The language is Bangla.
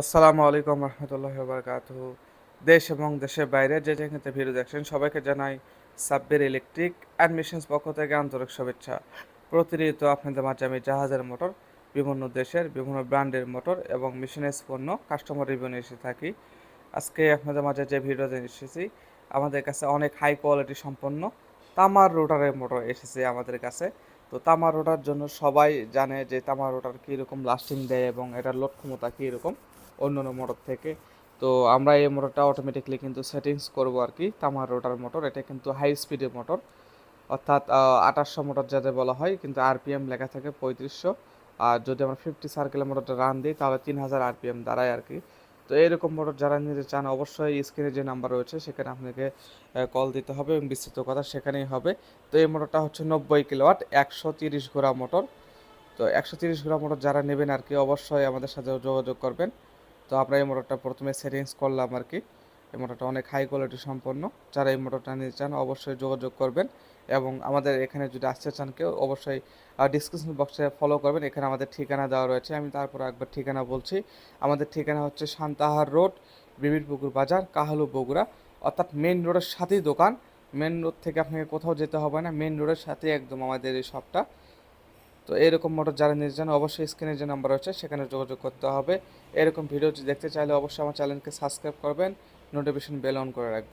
আসসালামু আলাইকুম রহমতুল্লাহ বারকাত দেশ এবং দেশের বাইরে যে যেখানে ভিডিও দেখছেন সবাইকে জানাই সাব্বির ইলেকট্রিক অ্যাডমিশনস পক্ষ থেকে আন্তরিক শুভেচ্ছা। প্রতিনিয়ত আপনাদের মাঝে আমি জাহাজের মোটর, বিভিন্ন দেশের, বিভিন্ন ব্র্যান্ডের মোটর এবং মেশিনাইজ পণ্য কাস্টমার রিভিউ নিয়ে এসে থাকি। আজকে আপনাদের মাঝে যে ভিডিওতে এসেছি, আমাদের কাছে অনেক হাই কোয়ালিটি সম্পন্ন তামার রোটারের মোটর এসেছে আমাদের কাছে। তো তামার রোটার জন্য সবাই জানে যে তামার রোটার কীরকম লাস্টিং দেয় এবং এটার লোড ক্ষমতা কীরকম। অন্যান্য মোটর থেকে। তো আমরা এই মোটরটা অটোমেটিকলি কিন্তু সেটিংস করব আর কি তামার রোটার মোটর এটা কিন্তু হাই স্পিডের মোটর অর্থাৎ আঠাশশো মোটর যাতে বলা হয়, কিন্তু আরপিএম লেখা থাকে পঁয়ত্রিশশো। আর যদি আমরা ফিফটি সার্কেলের মোটরটা রান দিই, তাহলে তিন হাজার আরপিএম দাঁড়ায় আর কি। তো এরকম মোটর যারা নিতে চান, অবশ্যই স্ক্রিনে যে নাম্বার রয়েছে, সেখানে আপনাকে কল দিতে হবে এবং বিস্তৃত কথা সেখানেই হবে। তো এই মোটরটা হচ্ছে নব্বই কিলোওয়াট একশো তিরিশ ঘোড়া মোটর তো একশো তিরিশ ঘোড়া মোটর যারা নেবেন আর কি, অবশ্যই আমাদের সাথে যোগাযোগ করবেন। তো আমরা এই মোটরটা প্রথমে সেটিংস করলাম আর কি। এই মোটরটা অনেক হাই কোয়ালিটি সম্পন্ন। যারা এই মোটরটা নিতে চান অবশ্যই যোগাযোগ করবেন এবং আমাদের এখানে যদি আসতে চান কেউ অবশ্যই ডিসক্রিপশন বক্সে ফলো করবেন। এখানে আমাদের ঠিকানা দেওয়া রয়েছে। আমি তারপর একবার ঠিকানা বলছি। আমাদের ঠিকানা হচ্ছে শান্তাহার রোড, বিবিরপুকুর বাজার, কাহালু বগুড়া। অর্থাৎ মেন রোডের সাথেই দোকান। মেন রোড থেকে আপনাকে কোথাও যেতে হবে না। মেন রোডের সাথেই একদম আমাদের এই শপটা তো এরকম মোটর যারা নিতে চান, অবশ্যই স্ক্রিনে যে নাম্বার আছে সেখানে যোগাযোগ করতে হবে। এরকম ভিডিও দেখতে চাইলে, অবশ্যই আমার চ্যানেলকে সাবস্ক্রাইব করবেন নোটিফিকেশন বেল অন করে রাখবেন।